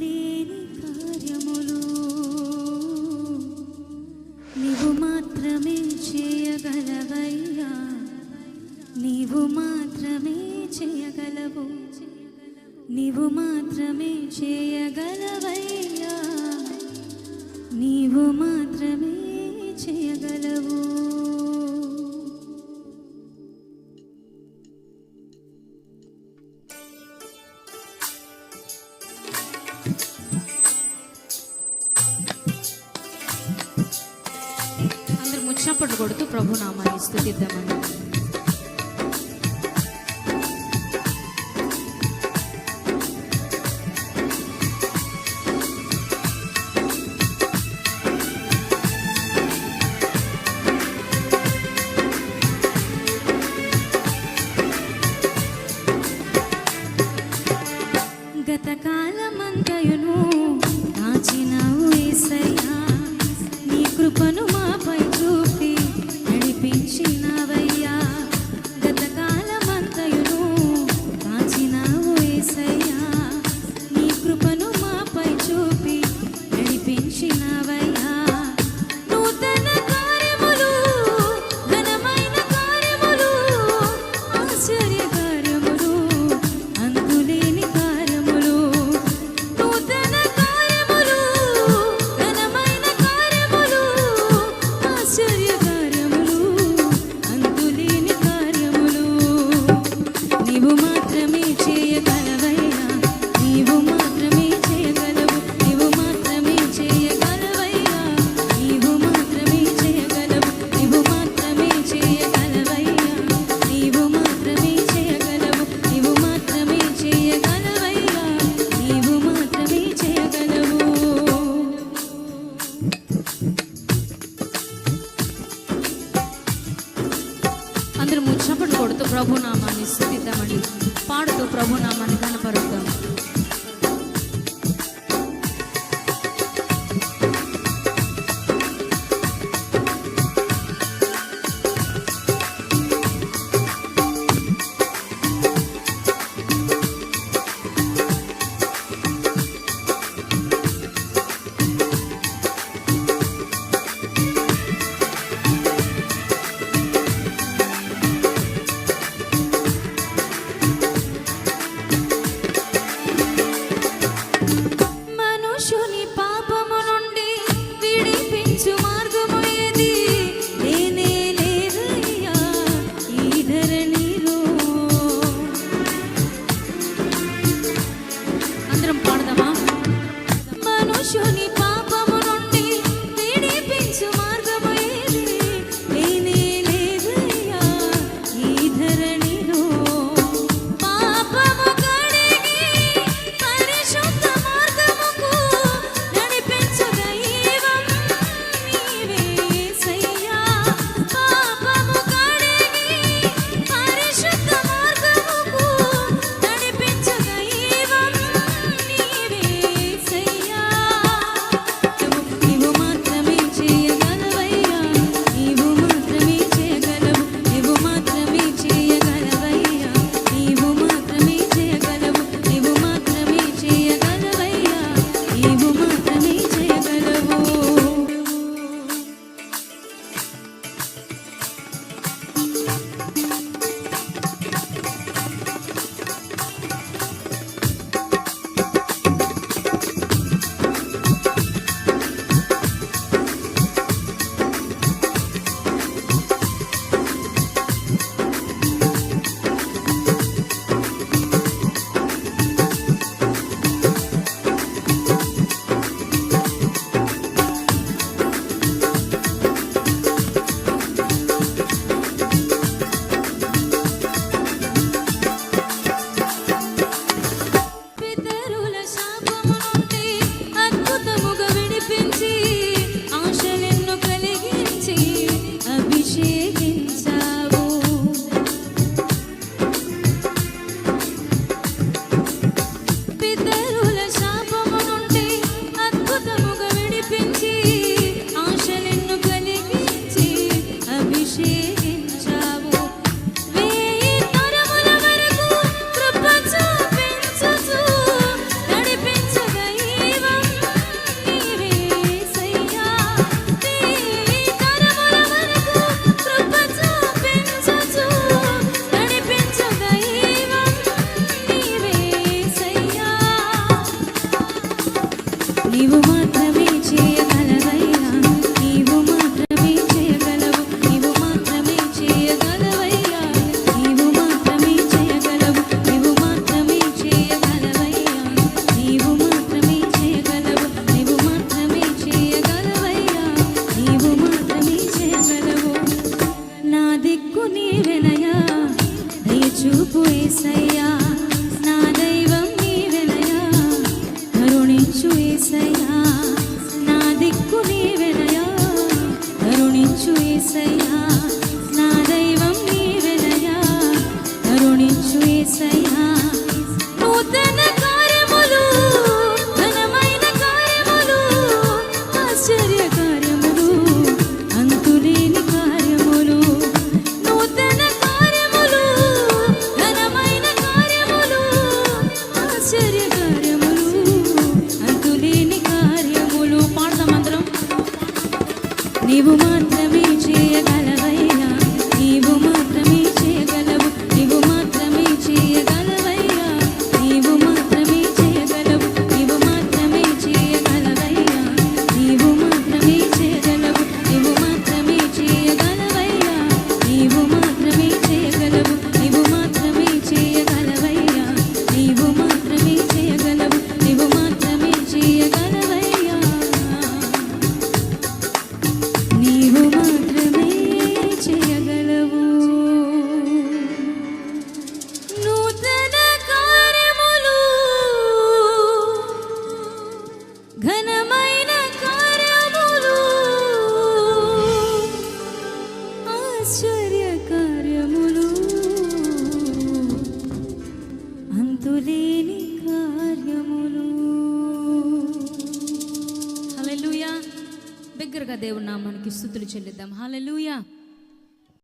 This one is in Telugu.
లేని కార్యములు. నీవు మాత్రమే చేయగలవయ్యా. నీవు మాత్రమే చేయగలవు. నీవు మాత్రమే చేయగలవయ్యా. నీవు మాత్రమే చేయగలవు. చప్పట్లు కొడుతూ ప్రభు నామాన్ని స్థుతిద్దామండి మందిరము చప్పట్లు కొడుతూ ప్రభునామాన్ని స్థుతిద్దామండి. పాడుతూ ప్రభునామాన్ని కనపరుద్దాం నీవు हाँ స్థుతులు చెల్లిద్దాం. హల్లెలూయా